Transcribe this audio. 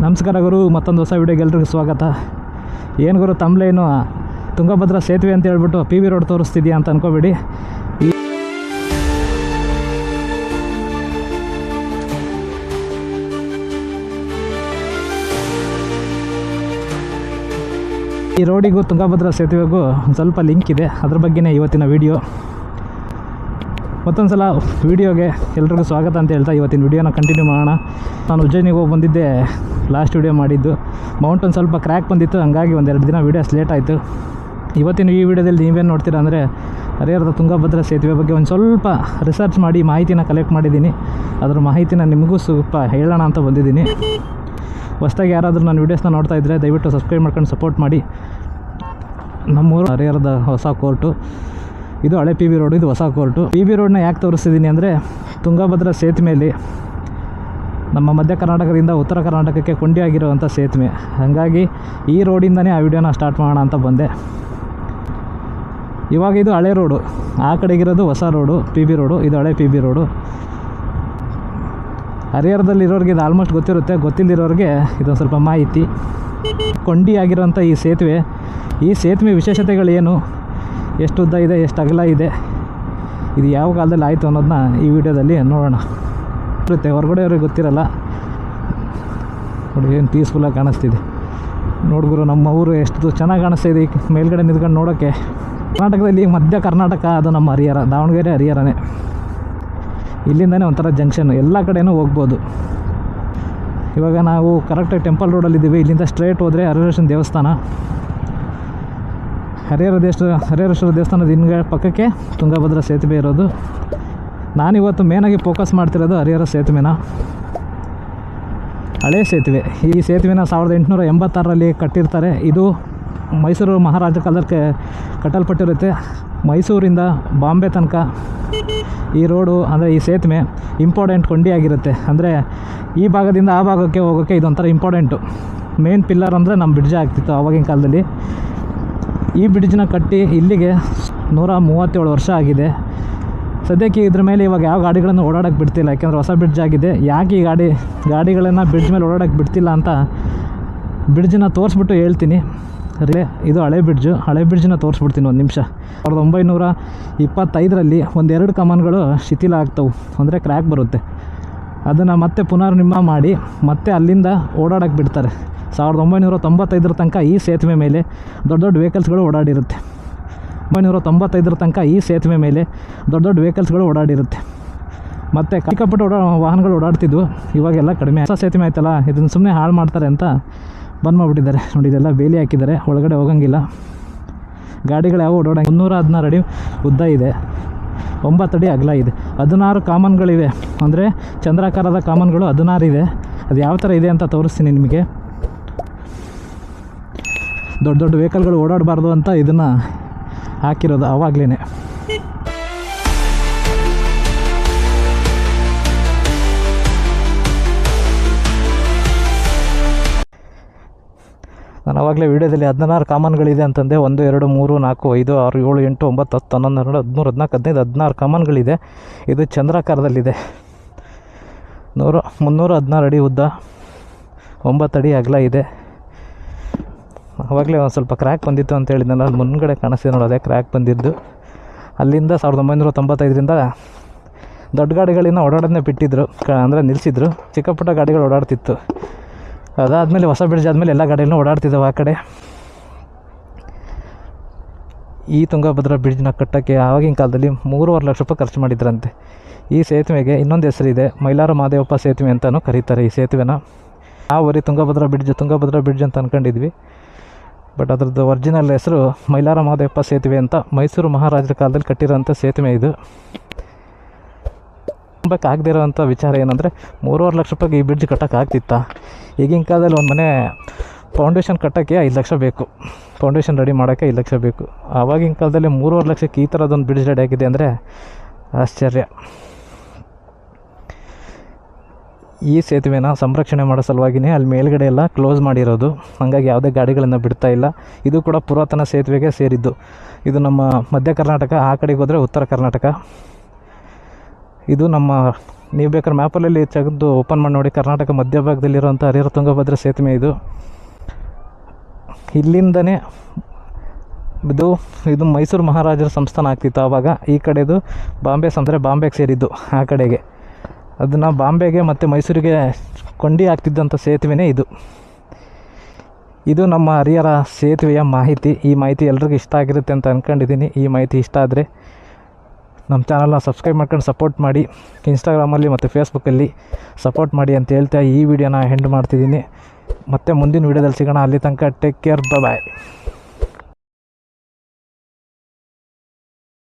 ನಮಸ್ಕಾರ ಗುರು, ಮತ್ತೊಂದು ಹೊಸ ವಿಡಿಯೋಗೆ ಎಲ್ರಿಗೂ ಸ್ವಾಗತ. ಏನು ಗುರು ತಮ್ಲೇನು ತುಂಗಭದ್ರಾ ಸೇತುವೆ ಅಂತ ಹೇಳ್ಬಿಟ್ಟು ಪಿ ವಿ ರೋಡ್ ತೋರಿಸ್ತಿದ್ಯಾ ಅಂತ ಅನ್ಕೋಬೇಡಿ. ಈ- ರೋಡಿಗೂ ತುಂಗಭದ್ರಾ ಸೇತುವೆಗೂ ಸ್ವಲ್ಪ ಲಿಂಕ್ ಇದೆ. ಅದ್ರ ಬಗ್ಗೆನೇ ಇವತ್ತಿನ ವಿಡಿಯೋ ಮತ್ತೊಂದು ಸಲ ವೀಡಿಯೋಗೆ ಎಲ್ರಿಗೂ ಸ್ವಾಗತ ಅಂತ ಹೇಳ್ತಾ ಇವತ್ತಿನ ವೀಡಿಯೋನ ಕಂಟಿನ್ಯೂ ಮಾಡೋಣ. ನಾನು ಉಜ್ಜಯಿನಿಗೆ ಹೋಗಿ ಬಂದಿದ್ದೆ ಲಾಸ್ಟ್ ವೀಡಿಯೋ ಮಾಡಿದ್ದು. ಮೌಂಟ್ ಒಂದು ಸ್ವಲ್ಪ ಕ್ರ್ಯಾಕ್ ಬಂದಿತ್ತು, ಹಂಗಾಗಿ ಒಂದೆರಡು ದಿನ ವೀಡಿಯೋಸ್ ಲೇಟ್ ಆಯಿತು. ಇವತ್ತಿನ ಈ ವಿಡಿಯೋದಲ್ಲಿ ನೀವೇನು ನೋಡ್ತೀರಾ ಅಂದರೆ, ಹರಿಹರದ ತುಂಗಭದ್ರಾ ಸೇತುವೆ ಬಗ್ಗೆ ಒಂದು ಸ್ವಲ್ಪ ರಿಸರ್ಚ್ ಮಾಡಿ ಮಾಹಿತಿನ ಕಲೆಕ್ಟ್ ಮಾಡಿದ್ದೀನಿ. ಅದ್ರ ಮಾಹಿತಿನ ನಿಮಗೂ ಸ್ವಲ್ಪ ಹೇಳೋಣ ಅಂತ ಬಂದಿದ್ದೀನಿ. ಹೊಸ್ದಾಗಿ ಯಾರಾದರೂ ನಾನು ವೀಡಿಯೋಸ್ನ ನೋಡ್ತಾ ಇದ್ದರೆ ದಯವಿಟ್ಟು ಸಬ್ಸ್ಕ್ರೈಬ್ ಮಾಡ್ಕೊಂಡು ಸಪೋರ್ಟ್ ಮಾಡಿ. ನಮ್ಮೂರು ಹರಿಹರದ ಹೊಸ ಕೋರ್ಟು ಇದು ಹಳೆ ಪಿ ಬಿ ರೋಡ್ ಇದು ಹೊಸ ಕೋರ್ಟು ಪಿ ಬಿ ರೋಡ್ನ ಯಾಕೆ ತೋರಿಸ್ತಿದ್ದೀನಿ ಅಂದರೆ ತುಂಗಭದ್ರಾ ಸೇತುವೆಯಲ್ಲಿ ನಮ್ಮ ಮಧ್ಯ ಕರ್ನಾಟಕದಿಂದ ಉತ್ತರ ಕರ್ನಾಟಕಕ್ಕೆ ಕೊಂಡಿ ಆಗಿರುವಂಥ ಸೇತುವೆ. ಹಾಗಾಗಿ ಈ ರೋಡಿಂದನೇ ಆ ವಿಡಿಯೋನ ಸ್ಟಾರ್ಟ್ ಮಾಡೋಣ ಅಂತ ಬಂದೆ. ಇವಾಗ ಇದು ಹಳೆ ರೋಡು ಆ ಕಡೆಗಿರೋದು ಹೊಸ ರೋಡು ಪಿ ಬಿ ರೋಡು ಇದು ಹಳೆ ಪಿ ಬಿ ರೋಡು ಹರಿಹರದಲ್ಲಿರೋರಿಗೆ ಇದು ಆಲ್ಮೋಸ್ಟ್ ಗೊತ್ತಿರುತ್ತೆ. ಗೊತ್ತಿಲ್ಲದಿರೋರಿಗೆ ಇದೊಂದು ಸ್ವಲ್ಪ ಮಾಹಿತಿ. ಕೊಂಡಿ ಆಗಿರೋಂಥ ಈ ಸೇತುವೆ ಈ ಸೇತುವೆ ವಿಶೇಷತೆಗಳೇನು? ಎಷ್ಟು ಉದ್ದ ಇದೆ, ಎಷ್ಟು ಅಗಲ ಇದೆ, ಇದು ಯಾವ ಕಾಲದಲ್ಲಿ ಆಯಿತು ಅನ್ನೋದನ್ನ ಈ ವಿಡಿಯೋದಲ್ಲಿ ನೋಡೋಣ. ಇರುತ್ತೆ ಹೊರಗಡೆ ಅವ್ರಿಗೆ ಗೊತ್ತಿರಲ್ಲ. ನೋಡಿ, ಏನು ಪೀಸ್ಫುಲ್ಲಾಗಿ ಕಾಣಿಸ್ತಿದೆ. ನೋಡ್ಗುರು ನಮ್ಮ ಊರು ಎಷ್ಟು ಚೆನ್ನಾಗಿ ಕಾಣಿಸ್ತಾ ಇದೆ ಮೇಲ್ಗಡೆ ನಿಂತ್ಕೊಂಡು ನೋಡೋಕ್ಕೆ ಕರ್ನಾಟಕದಲ್ಲಿ ಮಧ್ಯ ಕರ್ನಾಟಕ, ಅದು ನಮ್ಮ ಹರಿಹರ, ದಾವಣಗೆರೆ ಹರಿಹರನೇ. ಇಲ್ಲಿಂದನೇ ಒಂಥರ ಜಂಕ್ಷನ್ ಎಲ್ಲ ಕಡೆನೂ ಹೋಗ್ಬೋದು. ಇವಾಗ ನಾವು ಕರೆಕ್ಟಾಗಿ ಟೆಂಪಲ್ ರೋಡಲ್ಲಿದ್ದೀವಿ ಇಲ್ಲಿಂದ ಸ್ಟ್ರೇಟ್ ಹೋದರೆ ಹರಿಹರೇಶ್ವರ ದೇವಸ್ಥಾನ. ಹರಿಹರ ದೇಶ ಹರಿಹರೇಶ್ವರ ದೇವಸ್ಥಾನದ ಹಿಂದ್ಗಡೆ ಪಕ್ಕಕ್ಕೆ ತುಂಗಭದ್ರಾ ಸೇತುವೆ ಇರೋದು. ನಾನಿವತ್ತು ಮೇನಾಗಿ ಫೋಕಸ್ ಮಾಡ್ತಿರೋದು ಹರಿಹರ ಸೇತುವೆನ. ಹಳೆ ಸೇತುವೆ. ಈ ಸೇತುವೆನ ಸಾವಿರದ ಎಂಟುನೂರ ಎಂಬತ್ತಾರರಲ್ಲಿ ಕಟ್ಟಿರ್ತಾರೆ. ಇದು ಮೈಸೂರು ಮಹಾರಾಜ ಕಾಲಕ್ಕೆ ಕಟ್ಟಲ್ಪಟ್ಟಿರುತ್ತೆ. ಮೈಸೂರಿಂದ ಬಾಂಬೆ ತನಕ ಈ ರೋಡು, ಅಂದರೆ ಈ ಸೇತುವೆ ಇಂಪಾರ್ಟೆಂಟ್ ಕೊಂಡಿ ಆಗಿರುತ್ತೆ ಅಂದರೆ ಈ ಭಾಗದಿಂದ ಆ ಭಾಗಕ್ಕೆ ಹೋಗೋಕ್ಕೆ ಇದೊಂಥರ ಇಂಪಾರ್ಟೆಂಟು ಮೇನ್ ಪಿಲ್ಲರ್ ಅಂದರೆ ನಮ್ಮ ಬ್ರಿಡ್ಜ್ ಆಗ್ತಿತ್ತು ಆವಾಗಿನ ಕಾಲದಲ್ಲಿ. ಈ ಬ್ರಿಡ್ಜ್ನ ಕಟ್ಟಿ ಇಲ್ಲಿಗೆ ನೂರ ಮೂವತ್ತೇಳು ವರ್ಷ ಆಗಿದೆ. ಸದ್ಯಕ್ಕೆ ಇದ್ರ ಮೇಲೆ ಇವಾಗ ಯಾವ ಗಾಡಿಗಳನ್ನು ಓಡಾಡೋಕೆ ಬಿಡ್ತಿಲ್ಲ. ಯಾಕೆಂದರೆ ಹೊಸ ಬ್ರಿಡ್ಜ್ ಆಗಿದೆ. ಯಾಕೆ ಈ ಗಾಡಿ, ಗಾಡಿಗಳನ್ನು ಬ್ರಿಡ್ಜ್ ಮೇಲೆ ಓಡಾಡೋಕ್ಕೆ ಬಿಡ್ತಿಲ್ಲ ಅಂತ ಬ್ರಿಡ್ಜನ್ನ ತೋರಿಸ್ಬಿಟ್ಟು ಹೇಳ್ತೀನಿ. ರೇ ಇದು ಹಳೆ ಬ್ರಿಡ್ಜು. ಹಳೆ ಬ್ರಿಡ್ಜನ್ನ ತೋರಿಸ್ಬಿಡ್ತೀನಿ ಒಂದು ನಿಮಿಷ. ಸಾವಿರದ ಒಂಬೈನೂರ ಇಪ್ಪತ್ತೈದರಲ್ಲಿ ಒಂದೆರಡು ಕಮಾನ್ಗಳು ಶಿಥಿಲ ಆಗ್ತವೆ. ಅಂದರೆ ಕ್ರ್ಯಾಕ್ ಬರುತ್ತೆ. ಅದನ್ನು ಮತ್ತೆ ಪುನರ್ನಿರ್ಮಾಣ ಮಾಡಿ ಮತ್ತೆ ಅಲ್ಲಿಂದ ಓಡಾಡೋಕ್ಕೆ ಬಿಡ್ತಾರೆ. ಸಾವಿರದ ಒಂಬೈನೂರ ತೊಂಬತ್ತೈದರ ತನಕ ಈ ಸೇತುವೆ ಮೇಲೆ ದೊಡ್ಡ ದೊಡ್ಡ ವೆಹಿಕಲ್ಸ್ಗಳು ಓಡಾಡಿರುತ್ತೆ. ಒಂಬೈನೂರ ತೊಂಬತ್ತೈದರ ತನಕ ಈ ಸೇತುವೆ ಮೇಲೆ ದೊಡ್ಡ ದೊಡ್ಡ ವೆಹಿಕಲ್ಸ್ಗಳು ಓಡಾಡಿರುತ್ತೆ. ಮತ್ತು ಕೈಕಪ್ಪಟ್ಟು ಓಡಾ ವಾಹನಗಳು ಓಡಾಡ್ತಿದ್ವು. ಇವಾಗೆಲ್ಲ ಕಡಿಮೆ ಹೊಸ ಸೇತುವೆ ಆಯ್ತಲ್ಲ, ಇದನ್ನು ಸುಮ್ಮನೆ ಹಾಳು ಮಾಡ್ತಾರೆ ಅಂತ ಬಂದ್ ಮಾಡಿಬಿಟ್ಟಿದ್ದಾರೆ ನೋಡಿ, ಇದೆಲ್ಲ ಬೇಲಿ ಹಾಕಿದ್ದಾರೆ. ಒಳಗಡೆ ಹೋಗಂಗಿಲ್ಲ. ಗಾಡಿಗಳು ಯಾವ ಓಡಾಡ ಮುನ್ನೂರ ಹದಿನಾರು ಅಡಿ ಉದ್ದ ಇದೆ. ಒಂಬತ್ತು ಅಡಿ ಅಗಲ ಇದೆ. ಹದಿನಾರು ಕಾಮನ್ಗಳಿವೆ. ಅಂದರೆ ಚಂದ್ರಾಕಾರದ ಕಾಮನ್ಗಳು ಹದಿನಾರು ಇದೆ. ಅದು ಯಾವ ಥರ ಇದೆ ಅಂತ ತೋರಿಸ್ತೀನಿ ನಿಮಗೆ. ದೊಡ್ಡ ದೊಡ್ಡ ವೆಹಿಕಲ್ಗಳು ಓಡಾಡಬಾರ್ದು ಅಂತ ಇದನ್ನು ಹಾಕಿರೋದು ಆವಾಗಲೇ ನಾನು ಆವಾಗಲೇ ವೀಡಿಯೋದಲ್ಲಿ ಹದಿನಾರು ಕಾಮನ್ಗಳಿದೆ ಅಂತಂದೆ. ಒಂದು, ಎರಡು, ಮೂರು, ನಾಲ್ಕು, ಐದು, ಆರು, ಏಳು, ಎಂಟು, ಒಂಬತ್ತು, ಹತ್ತು, ಹನ್ನೊಂದು, ಹನ್ನೆರಡು, ಹದಿಮೂರು, ಹದಿನಾಲ್ಕು, ಹದಿನೈದು, ಹದಿನಾರು ಕಾಮನ್ಗಳಿದೆ. ಇದು ಚಂದ್ರಾಕಾರದಲ್ಲಿದೆ. ನೂರು, ಮುನ್ನೂರ, ಹದಿನಾರು ಅಡಿ ಉದ್ದ, ಒಂಬತ್ತು ಅಡಿ ಅಗಲ ಇದೆ. ಆವಾಗಲೇ ಒಂದು ಸ್ವಲ್ಪ ಕ್ರ್ಯಾಕ್ ಬಂದಿತ್ತು ಅಂತ ಹೇಳಿದ್ನಲ್ಲ ಅಲ್ಲಿ ಕಾಣಿಸ್ತಿದೆ ನೋಡಿ, ಅದೇ ಕ್ರ್ಯಾಕ್ ಬಂದಿದ್ದು. ಅಲ್ಲಿಂದ ಸಾವಿರದ ಒಂಬೈನೂರ ತೊಂಬತ್ತೈದರಿಂದ ದೊಡ್ಡ ಗಾಡಿಗಳನ್ನ ಓಡಾಡೋದನ್ನೇ ಬಿಟ್ಟಿದ್ರು ಅಂದರೆ ನಿಲ್ಲಿಸಿದ್ರು ಚಿಕ್ಕ ಪುಟ್ಟ ಗಾಡಿಗಳು ಓಡಾಡ್ತಿತ್ತು. ಅದಾದಮೇಲೆ ಹೊಸ ಬ್ರಿಡ್ಜ್ ಆದಮೇಲೆ ಎಲ್ಲ ಗಾಡಿಗಳನ್ನ ಓಡಾಡ್ತಿದ್ದಾವೆ ಆ ಕಡೆ. ಈ ತುಂಗಭದ್ರಾ ಬ್ರಿಡ್ಜ್ನ ಕಟ್ಟೋಕ್ಕೆ ಆವಾಗಿನ ಕಾಲದಲ್ಲಿ ಮೂರುವರೆ ಲಕ್ಷ ರೂಪಾಯಿ ಖರ್ಚು ಮಾಡಿದ್ರಂತೆ. ಈ ಸೇತುವೆಗೆ ಇನ್ನೊಂದು ಹೆಸರಿದೆ, ಮೈಲಾರ ಮಹಾದೇವಪ್ಪ ಸೇತುವೆ ಅಂತಲೂ ಕರೀತಾರೆ ಈ ಸೇತುವೆನ. ಆ ಬರೀ ತುಂಗಭದ್ರಾ ಬ್ರಿಡ್ಜ್ ತುಂಗಭದ್ರಾ ಬ್ರಿಡ್ಜ್ ಅಂತ ಅಂದ್ಕೊಂಡಿದ್ವಿ ಬಟ್ ಅದ್ರದ್ದು ಒರಿಜಿನಲ್ ಹೆಸರು ಮೈಲಾರ ಮಹಾದೇವಪ್ಪ ಸೇತುವೆ ಅಂತ ಮೈಸೂರು ಮಹಾರಾಜರ ಕಾಲದಲ್ಲಿ ಕಟ್ಟಿರೋಂಥ ಸೇತುವೆ ಇದು. ಆಗದೇ ಇರೋವಂಥ ವಿಚಾರ ಏನಂದರೆ ಮೂರುವರೆ ಲಕ್ಷ ರೂಪಾಯಿಗೆ ಈ ಬ್ರಿಡ್ಜ್ ಕಟ್ಟೋಕೆ ಆಗ್ತಿತ್ತಾ? ಈಗಿನ ಕಾಲದಲ್ಲಿ ಒಂದು ಮನೆ ಫೌಂಡೇಶನ್ ಕಟ್ಟೋಕ್ಕೆ ಐದು ಲಕ್ಷ ಬೇಕು. ಫೌಂಡೇಶನ್ ರೆಡಿ ಮಾಡೋಕ್ಕೆ ಐದು ಲಕ್ಷ ಬೇಕು. ಆವಾಗಿನ ಕಾಲದಲ್ಲಿ ಮೂರುವರೆ ಲಕ್ಷಕ್ಕೆ ಈ ಥರದೊಂದು ಬ್ರಿಡ್ಜ್ ರೆಡಿ ಆಗಿದೆ ಅಂದರೆ ಆಶ್ಚರ್ಯ. ಈ ಸೇತುವೆನ ಸಂರಕ್ಷಣೆ ಮಾಡೋ ಸಲುವಾಗಿಯೇ ಅಲ್ಲಿ ಮೇಲ್ಗಡೆ ಎಲ್ಲ ಕ್ಲೋಸ್ ಮಾಡಿರೋದು. ಹಾಗಾಗಿ ಯಾವುದೇ ಗಾಡಿಗಳನ್ನು ಬಿಡ್ತಾ ಇಲ್ಲ. ಇದು ಕೂಡ ಪುರಾತನ ಸೇತುವೆಗೆ ಸೇರಿದ್ದು. ಇದು ನಮ್ಮ ಮಧ್ಯ ಕರ್ನಾಟಕ, ಆ ಕಡೆಗೆ ಹೋದರೆ ಉತ್ತರ ಕರ್ನಾಟಕ. ಇದು ನಮ್ಮ, ನೀವು ಬೇಕಾದ್ರೆ ಮ್ಯಾಪಲ್ಲಿ ತೆಗೆದು ಓಪನ್ ಮಾಡಿ ನೋಡಿ, ಕರ್ನಾಟಕ ಮಧ್ಯಭಾಗದಲ್ಲಿರುವಂಥ ಹರಿಹರ ತುಂಗಭದ್ರ ಸೇತುವೆ ಇದು. ಇಲ್ಲಿಂದನೇ ಇದು ಇದು ಮೈಸೂರು ಮಹಾರಾಜರ ಸಂಸ್ಥಾನ ಆಗ್ತಿತ್ತು ಆವಾಗ. ಈ ಕಡೆದು ಬಾಂಬೆ ಸಂಸ್ಥೆ ಬಾಂಬೆಗೆ ಸೇರಿದ್ದು, ಆ ಕಡೆಗೆ. ಅದನ್ನು ಬಾಂಬೆಗೆ ಮತ್ತು ಮೈಸೂರಿಗೆ ಕೊಂಡಿ ಆಗ್ತಿದ್ದಂಥ ಸೇತುವೆನೇ ಇದು. ಇದು ನಮ್ಮ ಹರಿಹರ ಸೇತುವೆಯ ಮಾಹಿತಿ. ಈ ಮಾಹಿತಿ ಎಲ್ರಿಗೂ ಇಷ್ಟ ಆಗಿರುತ್ತೆ ಅಂತ ಅಂದ್ಕೊಂಡಿದ್ದೀನಿ ಈ ಮಾಹಿತಿ ಇಷ್ಟ ಆದರೆ ನಮ್ಮ ಚಾನಲ್ನ ಸಬ್ಸ್ಕ್ರೈಬ್ ಮಾಡ್ಕೊಂಡು ಸಪೋರ್ಟ್ ಮಾಡಿ. ಇನ್ಸ್ಟಾಗ್ರಾಮಲ್ಲಿ ಮತ್ತು ಫೇಸ್ಬುಕ್ಕಲ್ಲಿ ಸಪೋರ್ಟ್ ಮಾಡಿ ಅಂತ ಹೇಳ್ತಾ ಈ ವಿಡಿಯೋನ ಹೆಂಡ್ ಮಾಡ್ತಿದ್ದೀನಿ. ಮತ್ತೆ ಮುಂದಿನ ವಿಡಿಯೋದಲ್ಲಿ ಸಿಗೋಣ. ಅಲ್ಲಿ ತನಕ ಟೇಕ್ ಕೇರ್ ಬಾಯ್